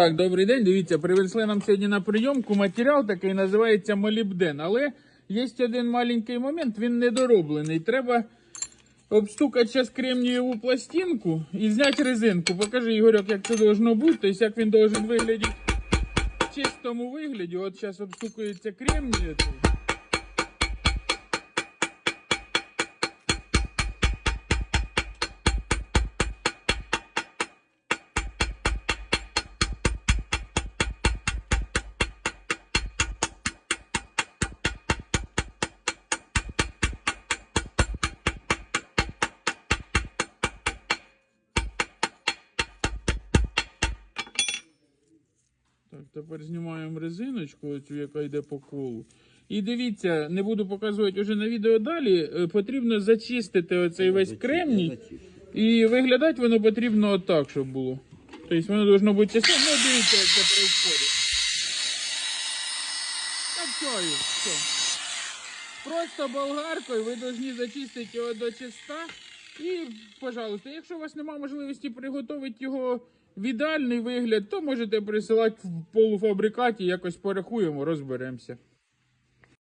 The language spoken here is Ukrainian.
Так, добрий день. Дивіться, привезли нам сьогодні на прийомку матеріал такий називається молібден. Але є один маленький момент, він недороблений. Треба обстукати зараз кремнієву пластинку і зняти резинку. Покажи, Ігорьок, як це должно бути, тобто як він должен виглядати в чистому вигляді. От зараз обстукується кремній. Так, тепер знімаємо резиночку, оцю, яка йде по колу. І дивіться, не буду показувати вже на відео далі. е, Потрібно зачистити оцей весь кремній. І виглядати воно потрібно отак, щоб було. Тобто воно должно бути чисто. Ну, дивіться, як це відбувається. Так, все. Просто болгаркою ви повинні зачистити його до чиста. І, пожалуйста, якщо у вас немає можливості приготувати його в ідеальний вигляд, то можете присилати в полуфабрикаті, якось порахуємо, розберемося.